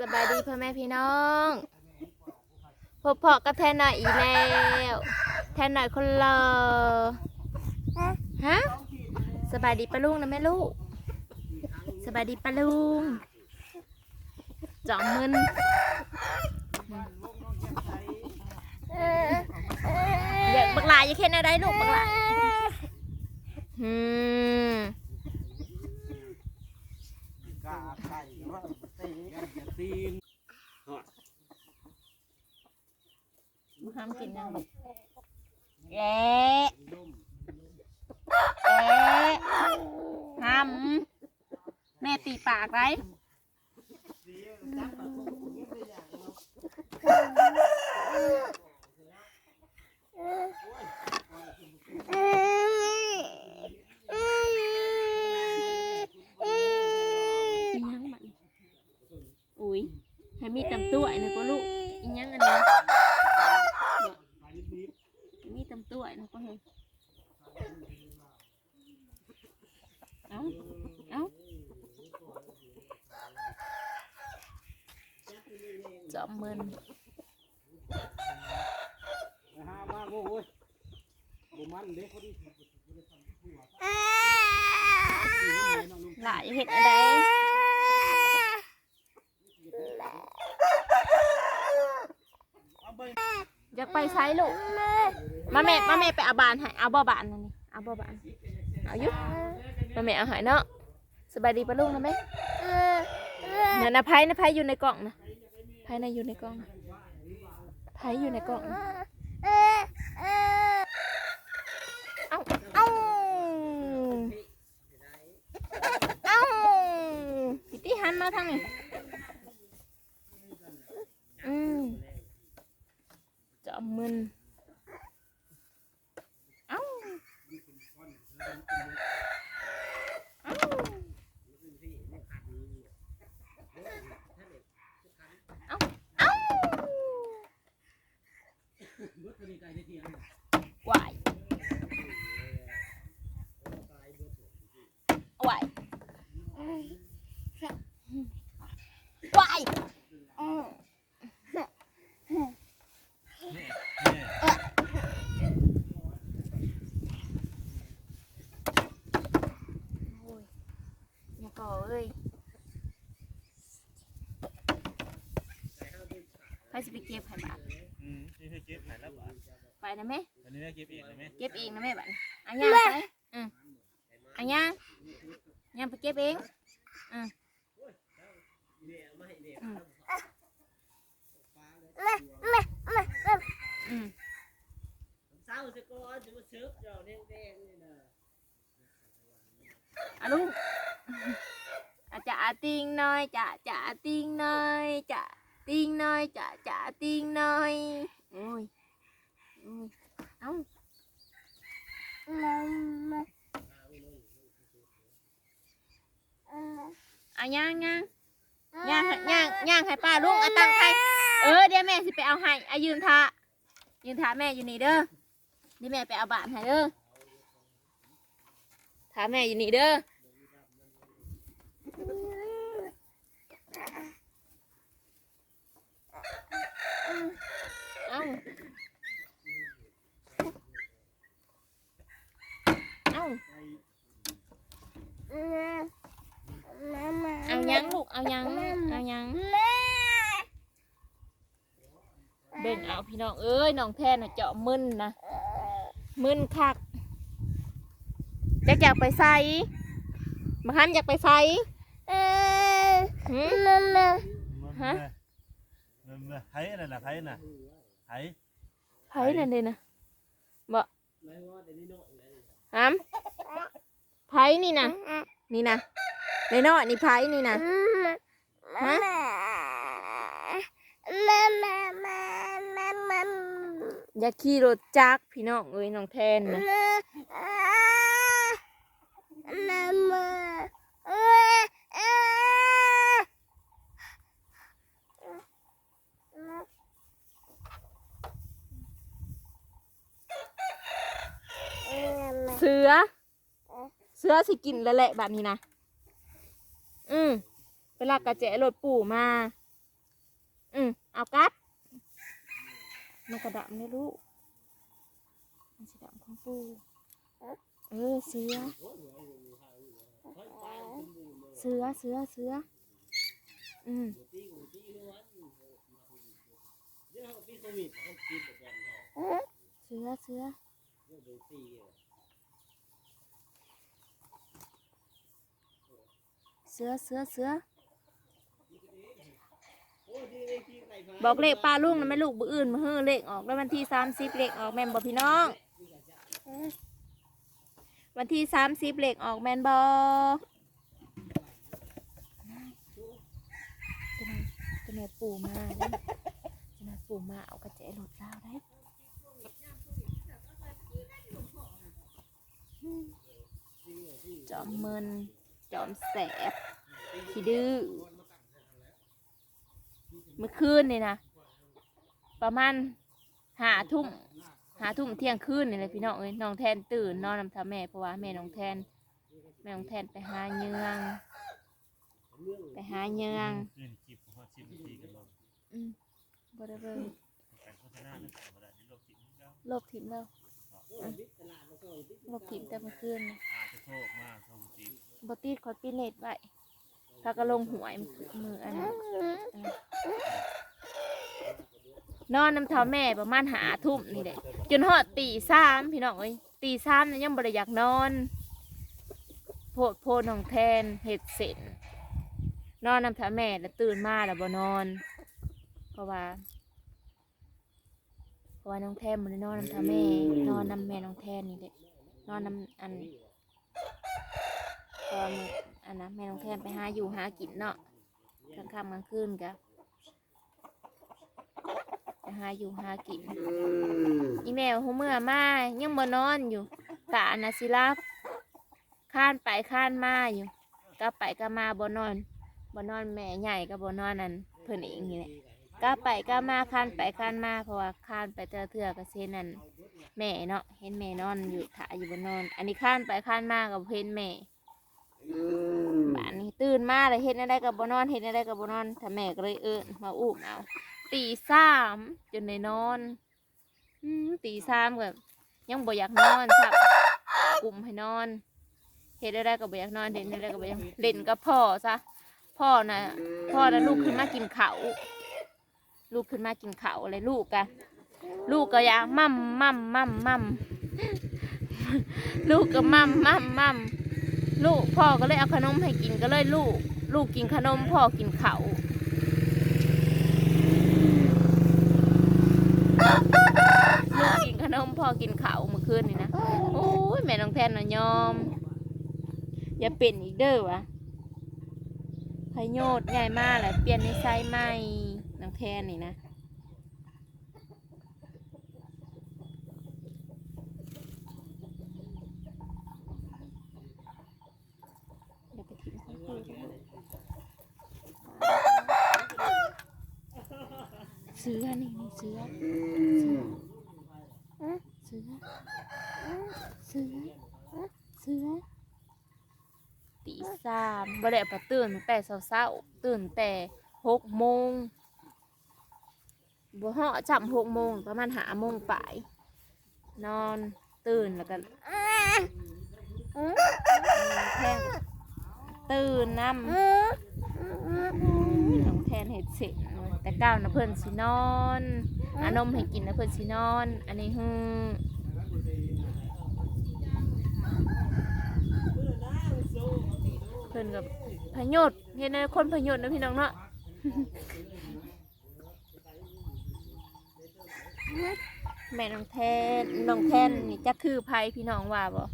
สบายดีพ่อแม่พี่น้องพบเพาะกับแทนหน่อยอีกแล้ว แทนหน่อยคนรอฮะสบายดีปะลุงนะแม่ลูกสบายดีปะลุงจอมมึนอยากบักลายอย่าเข็นอะไรลูกบักลายอืม กาไก่ว่าตีกันจะตีนห้ามกินยังลูกแอะแอะทำแม่ตีปากไร อีหยังบัดนี้อุ้ยให้ มีตำตัวไอ้นะก็ลูกอีหยังอันนี้ให้มีตำตัวไอ้นะก็เห็นเอ้าเอ้าจอมมึนนะฮะมาโว้ยบุมันเด็กคนนี้หลายเห็ดอะไร อยากไปใช้ลูก มาแม่มาแม่ไปเอาบานให้เอาบ่บานนั่นนี่เอาบ่บาน เอาอยู่มาแม่เอาใหายเนาะสบายดีปะลูกนะแม่เนี่ยนะไพ่นะไพ่อยู่ในกล่องนะไพ่นะอยู่ในกล่องนะไพ่อยู่ในกล่องนะเอาเอาเอาพี่ตี้หันมาทางนี้อืมจอมมึนเอาเอาเอาเอาไห วไหวไหวโอ้ยอย่าก่อเอ้ยไปสิไปเก็บให้บ้า นี่ให้เก็บหายแล้วบ่ะไปนะแม่อันนี้ได้เก็บเองเลยไหมเก็บเองนะแม่บ้านอันย่างไปอืมอันย่างย่างไปเก็บเองอืมอืมอืมเศร้าสะก้อนจะมาซื้อเจ้าแดงๆนี่นะอะลูกอาจะอาติงน้อยจะจะอาติงน้อยจะ ติงน้อยจะจะอาติงน้อยโอ้ยโอ้ยเอ้าเอาย่างย่างย่างย่างย่างให้ป้าลุงเอาตังค์ใครเออเดี๋ยวแม่สิไปเอาให้อายืนท่ายืนท่าแม่อยู่นี่เด้อเดี๋ยวแม่ไปเอาบาทให้เด้อท่าแม่อยู่นี่เด้อ เอ้า เอ้า เอายังลูก เอายัง เอายังเบ่งเอาพี่น้องเอ้ยน้องแทนน่ะเจาะมึนนะมึนคักจะอยากไปใส่มาหันอยากไปใส่หืมฮะมันมันไผ่นั่นน่ะไผ่น่ะไผ่ไผนั่นเด้นะบ่ฮัม ไผนี่นะนี่นะในน้อยนี่ไผนี่นะฮะอย่าขี่รถจักรพี่น้องเอ้ยน้องแทนนะเสือ เสือสิกินแล้วแหละแบบนี้นะอืมเวลากระเจะรถปู่มา อืมเอากัดมันกระดำเลยลูกมันสีดำของปู่เออเสือเสือเสือเสืออืมเดี๋ยวเขาปีโควิดเขากินแต่ก่อนเขา เสือ เสือ เรื่องเดือน สี่เนี่ยเสือเสือเสือโอ้ที่ได้ที่ไก่ฟ้าบอกเลขปลาลุงนะแม่ลูกบืออื่นมาเฮ้อเลขออกแล้ววันที่สามสิบเลขออกแม่นบอพี่น้อง วันที่สามสิบเลขออกแม่นบอจะนายปู่มาได้จะนายปู่มาเอากระเจหลุดลาวได้จอมเมิน จอมแสบขี้ดื้อเมื่อคืนนี่นะประมาณหาทุ่มหาทุ่มเที่ยงคืนนี่เลยพี่น้องเอ้ยน้องแทนตื่นนอนนำท่าแม่เพราะว่าแม่น้องแทน แม่น้องแทนไปหาเยืองไปหาเยืองขึ้นคลิปฮอตชิมทีกันลงอืมบ่ได้เบิ่งการโฆษณาเนี่ยธรรมดาที่โลกจิตนี่ก็โลบถิ่มแล้วลบถิ่มแต่เมื่อคืนนี่อาจจะโชคมา บติดคอยปิดเน็ตไว้พากระลงหวยมืออันนั้นนอนน้ำเท้าแม่ประมาณหาทุ่มนี่แหละจนฮอดตีสามพี่น้องเอ้ยตีสามเนี่ยยังบริอยากนอนโพดโพดน้องแทนเห็ดเสร็จนอนน้ำเท้าแม่แล้วตื่นมาแล้วบ่นอน เพราะว่า เพราะว่าน้องแทนมันนอนน้ำเท้าแม่ นอนน้ำแม่น้องแทนนี่แหละนอนน้ำอัน พอมืออันนะแม่น้องแทนไปหาอยู่หากินเนาะกลางค่ำกลางคืนกะไปหาอยู่หากิน อีแมวหัวเมื่อมายังบ่นอนอยู่กะอันนะสิรับข้านไปข้านมาอยู่กลับไปกลับมาบ่นอนบ่นอนแม่ใหญ่ก็บ่นอนนั่นเพิ่นเองนี่แหละกลับไปกลับมาข้านไปข้านมาเพราะว่าข้านไปเทื่อเทื่อก็เซนนั่นแม่เนาะเห็นแม่นอนอยู่ถ่ายอยู่บนนอน อันนี้ข้านไปข้านมากับเห็นแม่ บ้านนี้ตื่นมาเลยเห็นอะไรกับบนอนเห็นอะไรกับบนอนถ้าแม่ก็เลยเอิญมาอุ้มเอาตีสามจนได้นอนอืมตีสามก็ยังบ่อยากนอนสับกลุ่มให้นอนเห็นอะไรก็บ่อยากนอนเห็นอะไรก็บ่อยากเล่นกับพ่อซะพ่อน่ะพ่อน่ะลูกขึ้นมากินเขาวลูกขึ้นมากินเขาวอะไรลูกกะลูกก็อยากมั่มมั่มมั่มมั่มลูกก็มั่มมั่มมั่ม ลูกพ่อก็เลยเอาขนมให้กินก็เลยลูก ลูกกินขนมพ่อกินเขาลูกกินขนมพ่อกินเขาเมื่อคืนนี่นะโอ้ยแม่น้องแทนน่ะยอม อย่าเป็นอีกเด้อวะพยโยดใหญ่มากแหละเปลี่ยนในไซส์ใหม่น้องแทนนี่นะอย่าไปทิ้งของกูเด้อ เสือนี่นี่เสือเสือเสือเสือเสือตีสามบ่ได้ปะตื่นตั้งแต่เช้าๆตื่นแต่หกโมงบ่เหาะจับหกโมงประมาณหาโมงปลายนอนตื่นแล้วก็แทนตื่นน้ำน้องแทนเห็ดเสร็จ แต่ก้าวนะเพิ่นสินอนอานมให้กินนะเพิ่นสินอน อันนี้ฮึเพิ่นกับพยศเห็นในคนพยศนะพี่น้องเนาะแม่น้องแทนน้องแทนนี่จะคือไผพี่น้องว่าบ่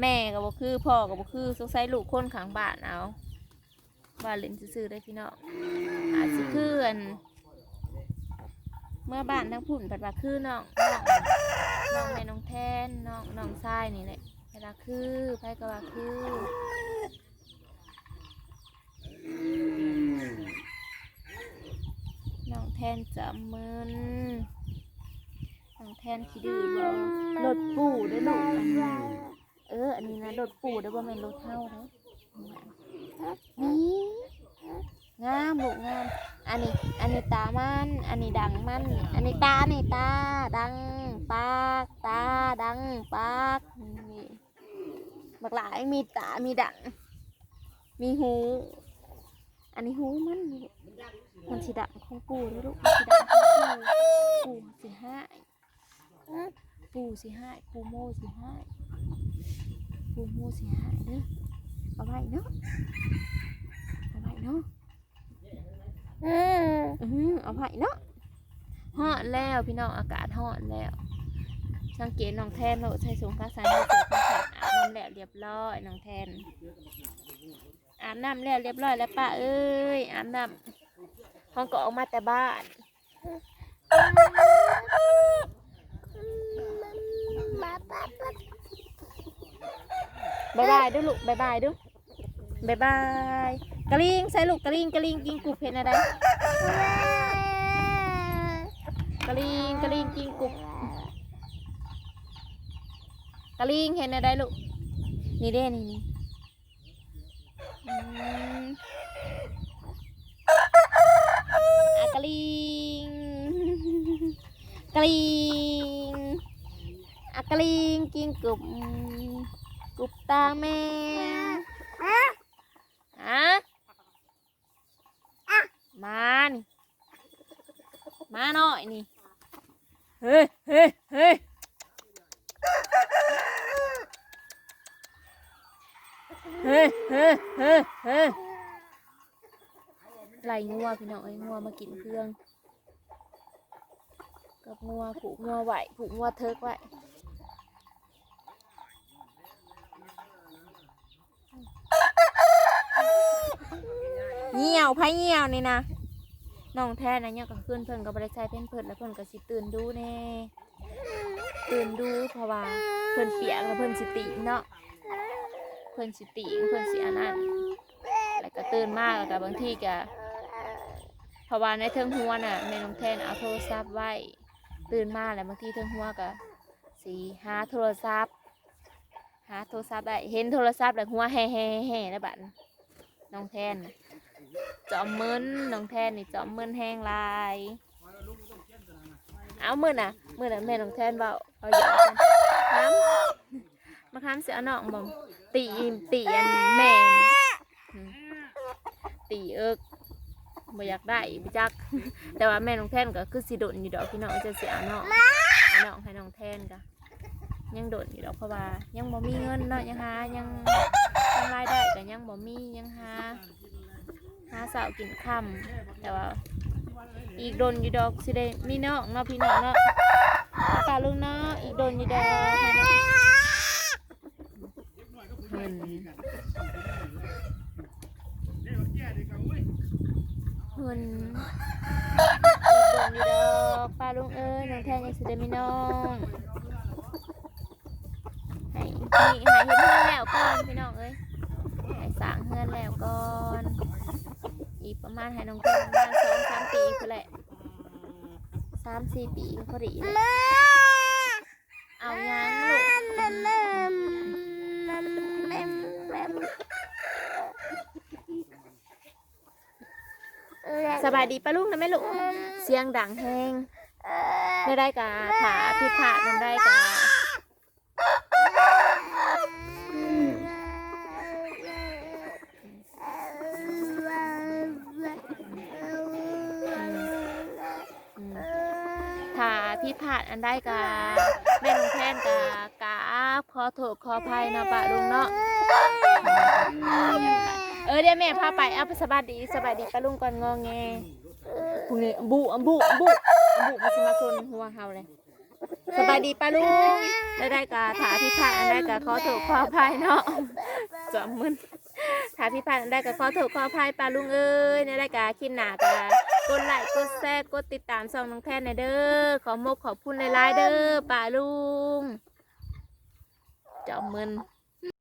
แม่ก็บ่คือพ่อก็บ่คือสงสัยลูกคนข้างบ้านเอา ว่าเล่นซื่อๆได้พี่น้องอาจสิคืออันเมื่อบ้านทั้งพุ่นปัดว่าคือน้องน้องน้องแม่น้องแทนน้องน้องชายนี่แหละเวลาคือไผก็ว่าคือน้องแทนจะมึนทางแทนขี้ดื้อบ่รถปู่เด้อลูกอันนี้เอออันนี้นะรถปู่เด้อบ่แม่นรถเฮาเด้อ นี่งามลูกงาม อันนี้ อันนี้ตามัน อันนี้ดังมัน อันนี้ตาอันี่ตา ดังปากตา ดังปากนี่บักหลายมีตา มีดัง มีหู อันนี้หูมัน มันสิดังของปู่เด้อลูกมันสิดังของปู่ปู่สิหายปู่สิหายปู่โมสิหายปู่โมสิหายเด้อ เอาไว้เนาะเอาไว้เนาะอือเอาไผ่เนาะฮอดแล้วพี่น้องอากาศฮอดแล้ว สังเกตน้องแทนเราใช้สูงกาสายให้เกิดความสะอาดน้ำแล้วเรียบร้อยน้องแทน อาบน้ำแล้วเรียบร้อยแล้วป้าเอ้ยอาบน้ำห้องก็ออกมาแต่บ้านบายบายเด้วยลูกบายบายเด้วย บายบายกระลิงใส่ลูกกระลิงกระลิงกินกุบเห็นอะไรกระลิงกระลิงกินกุบกระลิงเห็นอะไรลูกนี่เด้นี่นี่อืมอะกระลิงกระลิงอะกระลิงกินกุบกุบตาแม่อะมานี่ มาหน่อยนี่ เฮ้ยเฮ้ยเฮ้ยเฮ้ยเฮ้ยเฮ้ยเฮ้ยไหลงัวพี่น้องเอ้ยงัวมากินเครื่องกับงัวผูกงัวไหวผูกงัวเทิกไว้เหี่ยวไผเหี่ยวนี่นะ น้องแท้นะเนี่ยก็ขึ้นเพิ่นก็บ่ได้ใช้เพิ่นเพิ่นแล้วเพิ่นก็สิตื่นดูแน่ตื่นดูเพราะว่าเพิ่นเปียกแล้วเพิ่นสิติเนาะเพิ่นสิติเพิ่นสิอันนั้นแล้วก็ตื่นมากแล้วก็บางทีก็เพราะว่าในเทิงหัวน่ะแม่น้องแทนเอาโทรศัพท์ไว้ตื่นมาแล้วบางทีเทิงหัวก็สีหาโทรศัพท์หาโทรศัพท์ได้เห็นโทรศัพท์แล้วหัวแห่แห่แห่แล้วบัดน้องแทนน่ะ จอมมึนน้องแทนนี่จอมมึนแห้งลาย เอามือน่ะมือน่ะแม่น้องแทนเบาเอาอย่ากันค้ำมาค้ำเสียน้องบ่มตีตีอันแม่ตีเอิกบ่อยากได้บ่จัก แต่ว่าแม่น้องแทนก็คือสิโดนอยู่ดอกพี่น้องจะเสียน้องน้องให้น้องแทนก็ยังโดนอยู่ดอกเพราะว่า ยังบ่มีเงินเนาะยังหายังยังรายได้ก็ยังบ่มียังหา หาเสาวกินค่ำแต่ว่าอีกโดนอยู่ดอกสิได้มีน้องเนาะพี่น้องเนาะตาลุงเนาะอีกโดนอยู่ดอกเนาะเพิ่นเพิ่นอีกโดนอยู่ดอกป้าลุงเอ้ยน้องแทนยังสิได้มีน้องให้นี่ให้เห็นเพื่อนแล้วก่อนพี่น้องเอ้ยให้สางเพื่อนแล้วก่อน อีกประมาณให้น้องแทนประมาณสองสามปีคือแหละสามสี่ปีก็พอดีแหละเอายังลูกสบายดีปะลูกนะแม่ลูก เสียงดังแห้งไม่ได้กะถาพิพาทมันได้กะอืมถ้าพิพาท อันได้กะแม่น้องแทนกะกราบขอโทษขออภัยนะปะลุงเนาะเออเดี๋ยวแม่พาไปเอาไปสบายดีสบายดีปะลุงก่อนงอแงพวกนี้อัมบุอัมบุอัมบุอัมบุมาสิมาซนหัวเฮาเลยสบายดีปะลุงได้ได้กะถาพิพาทอันได้กะขอโทษขออภัยเนาะจอมมึนถาพิพาทอันได้กะขอโทษขออภัยปะลุงเอ้ยได้ได้กะคิดหนากะ กดไลค์กดแชร์กดติดตามช่องน้องแทนในเด้อขอมกขอบคุณหลายๆเด้อป่าลุงจอมมึน